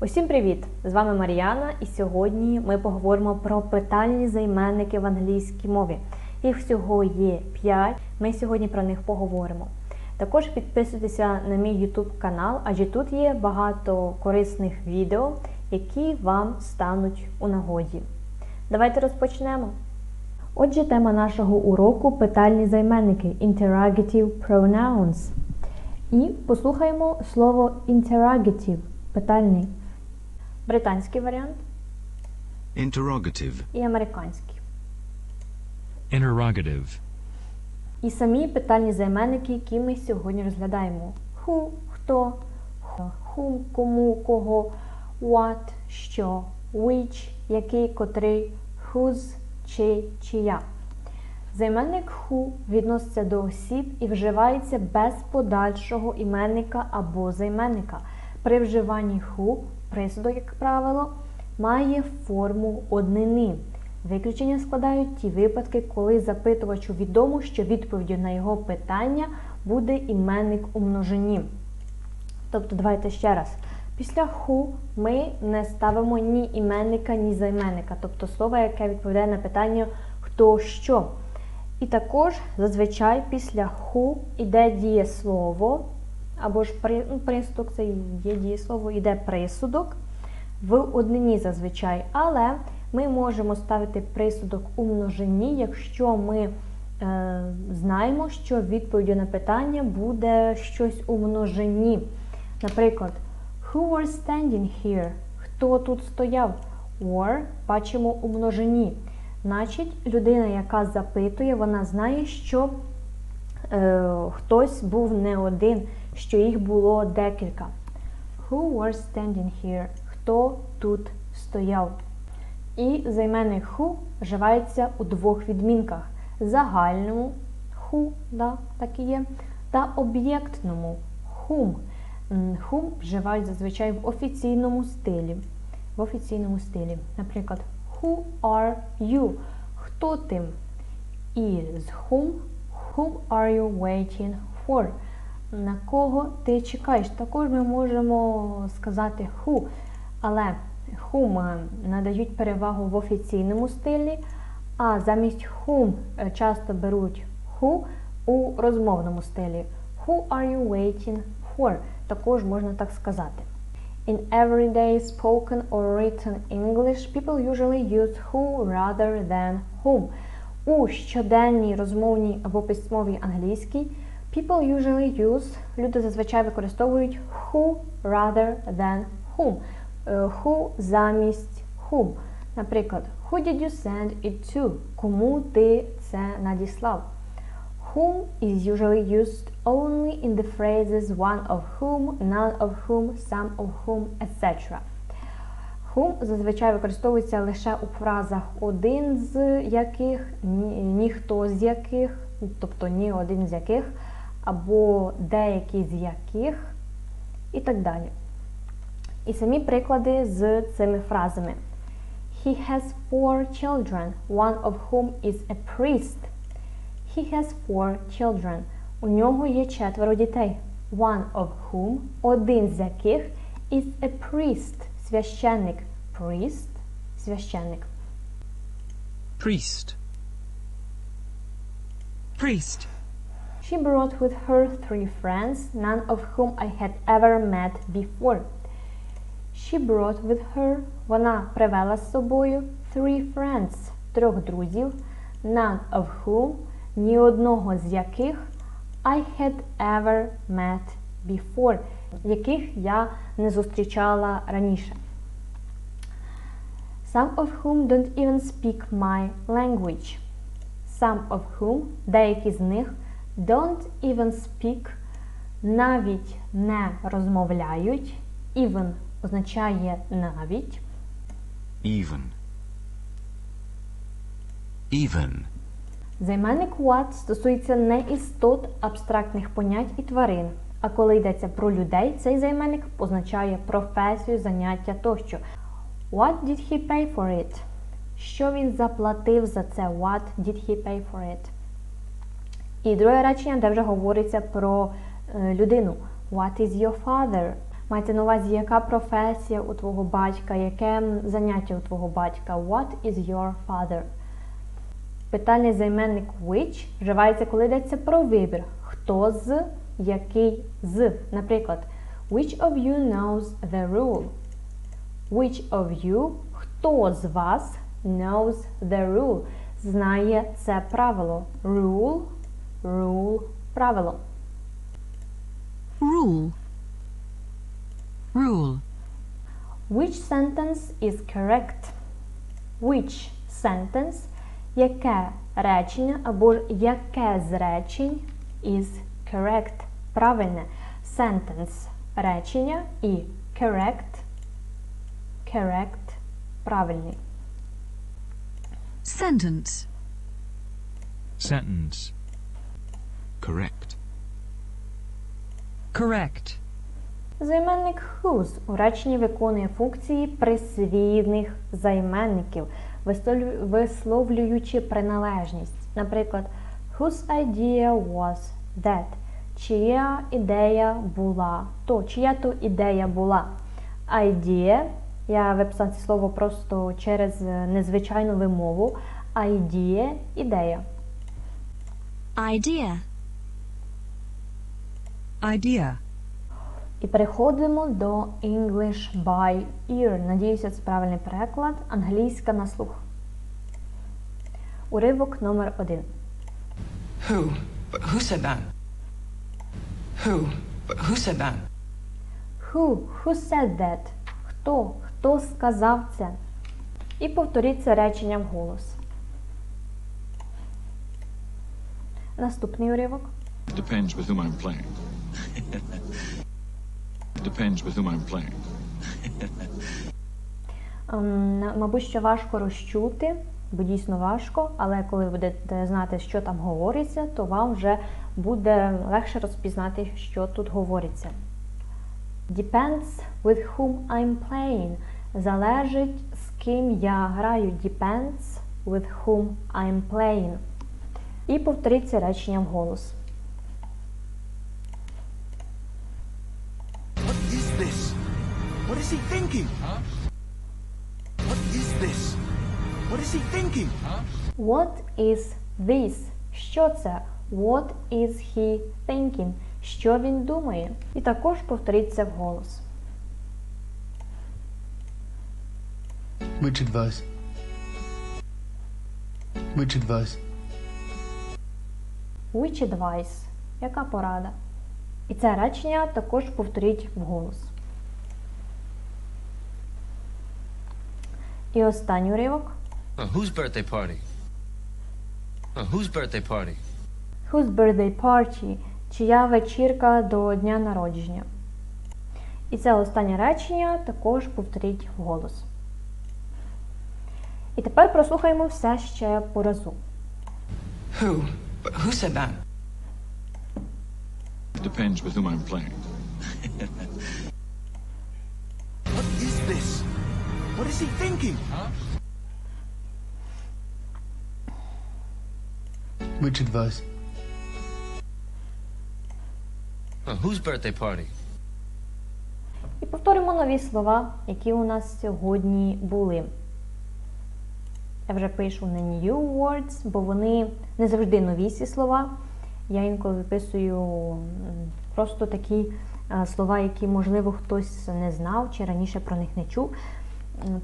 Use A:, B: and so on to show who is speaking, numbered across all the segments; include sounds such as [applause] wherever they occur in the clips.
A: Усім привіт! З вами Мар'яна, і сьогодні ми поговоримо про питальні займенники в англійській мові. Їх всього є 5. Ми сьогодні про них поговоримо. Також підписуйтеся на мій YouTube канал, адже тут є багато корисних відео, які вам стануть у нагоді. Давайте розпочнемо. Отже, тема нашого уроку питальні займенники interrogative pronouns. І послухаємо слово interrogative питальний. Британський варіант
B: Interrogative.
A: і американський.
C: Interrogative.
A: І самі питальні займенники, які ми сьогодні розглядаємо: who, хто, whom, кому, кого, what, що, which, який, котрий, whose, чий, чия. Займенник who відноситься до осіб і вживається без подальшого іменника або займенника. При вживанні who присудок, як правило, має форму однини. Виключення складають ті випадки, коли запитувачу відомо, що відповіддю на його питання буде іменник у множині. Тобто, давайте ще раз. Після who ми не ставимо ні іменника, ні займенника, тобто слово, яке відповідає на питання хто що. І також зазвичай після who йде дієслово, або ж при, ну, присудок це є дієслово, йде присудок в однині зазвичай. Але ми можемо ставити присудок у множині, якщо ми е, знаємо, що відповіддю на питання буде щось у множині. Наприклад, who were standing here? Хто тут стояв? Were бачимо у множині. Значить, людина, яка запитує, вона знає, що е, хтось був не один, що їх було декілька. Who were standing here? Хто тут стояв? І займенник who вживається у двох відмінках: загальному who, да, так і є, та об'єктному whom. Whom вживають зазвичай в офіційному стилі. В офіційному стилі. Наприклад, who are you? Хто ти? І з whom, whom are you waiting for? На кого ти чекаєш? Також ми можемо сказати who, але whom е, надають перевагу в офіційному стилі, а замість whom е, часто беруть who у розмовному стилі. Who are you waiting for? Також можна так сказати. In everyday spoken or written English, people usually use who rather than whom. У щоденній розмовній або письмовій англійській people usually use, люди зазвичай використовують who rather than whom. Е, Who замість whom. Наприклад, who did you send it to? Кому ти це надіслав? Whom is usually used only in the phrases one of whom, none of whom, some of whom, etc. Whom зазвичай використовується лише у фразах один з яких, ні, ніхто з яких, тобто ні один з яких, або деякі з яких і так далі. І самі приклади з цими фразами. He has four children, one of whom is a priest. He has four children. У нього є четверо дітей. One of whom, один з яких, is a priest, священник. Priest, священник.
C: Priest. Priest.
A: She brought with her three friends, none of whom I had ever met before. She brought with her, вона привела з собою three friends, трьох друзів, none of whom, ні одного з яких I had ever met before, яких я не зустрічала раніше. Some of whom don't even speak my language. Some of whom, деякі з них, don't even speak, навіть не розмовляють. Even означає навіть.
B: Even. Even.
A: Займенник what стосується не істот абстрактних понять і тварин. А коли йдеться про людей, цей займенник позначає професію, заняття тощо. What did he pay for it? Що він заплатив за це? What did he pay for it? І друге речення, де вже говориться про е, людину. What is your father? Мається на увазі, яка професія у твого батька, яке заняття у твого батька. What is your father? Питальний займенник which вживається, коли йдеться про вибір. Хто з, який з. Наприклад, which of you knows the rule? Which of you, хто з вас knows the rule? Знає це правило. Rule, rule, правило.
C: Rule. Rule.
A: Which sentence is correct? Which sentence, яке речення або ж яке з речень is correct? Правильне. Sentence – речення і correct – correct – правильний.
C: Sentence.
D: Sentence.
B: Correct.
C: Correct.
A: Займенник whose у реченні виконує функції присвійних займенників, висловлюючи приналежність. Наприклад, whose idea was that? Чия ідея була? То, чия то ідея була? Idea, я виписала це слово просто через незвичайну вимову. Idea – ідея.
C: Idea. Idea.
A: І переходимо до English by ear. Надіюся, це правильний переклад. Англійська на слух. Уривок номер один.
E: Who? But who said that? Who? But who said that?
A: Who? Who said that? Хто? Хто сказав це? І повторіть це речення вголос. Наступний уривок.
D: Depends with whom I'm playing. [laughs] Depends with whom I'm playing.
A: Ем, Мабуть, що важко розчути, бо дійсно важко, але коли ви будете знати, що там говориться, то вам вже буде легше розпізнати, що тут говориться. Depends with whom I'm playing. Залежить, з ким я граю. Depends with whom I'm playing. І повторіть речення вголос.
F: What is he thinking? Huh? What is this? What is he thinking? Huh?
A: What is this? Що це? What is he thinking? Що він думає? І також повторіть це вголос.
G: Which advice? Which advice?
A: Which advice? Яка порада? І це речення також повторіть вголос. І останній уривок.
H: Uh, whose birthday party? Uh, whose birthday party?
A: Whose birthday party? Чия вечірка до дня народження? І це останнє речення також повторіть вголос. І тепер прослухаємо все ще по разу.
E: Who? Who said that?
D: Depends with whom I'm playing. [laughs]
F: What is he thinking?
G: Which advice?
H: Uh, whose birthday party?
A: І повторимо нові слова, які у нас сьогодні були. Я вже пишу не new words, бо вони не завжди нові ці слова. Я інколи виписую просто такі е, слова, які, можливо, хтось не знав чи раніше про них не чув.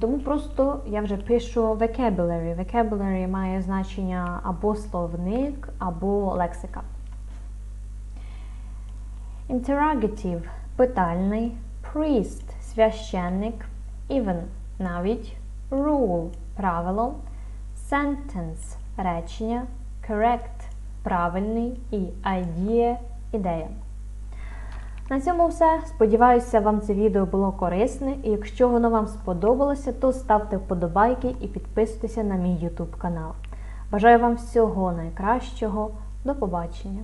A: Тому просто я вже пишу vocabulary. Vocabulary має значення або словник, або лексика. Interrogative – питальний, priest – священник, even – навіть, rule – правило, sentence – речення, correct – правильний і idea – ідея. На цьому все. Сподіваюся, вам це відео було корисне, і якщо воно вам сподобалося, то ставте вподобайки і підписуйтеся на мій YouTube канал. Бажаю вам всього найкращого. До побачення!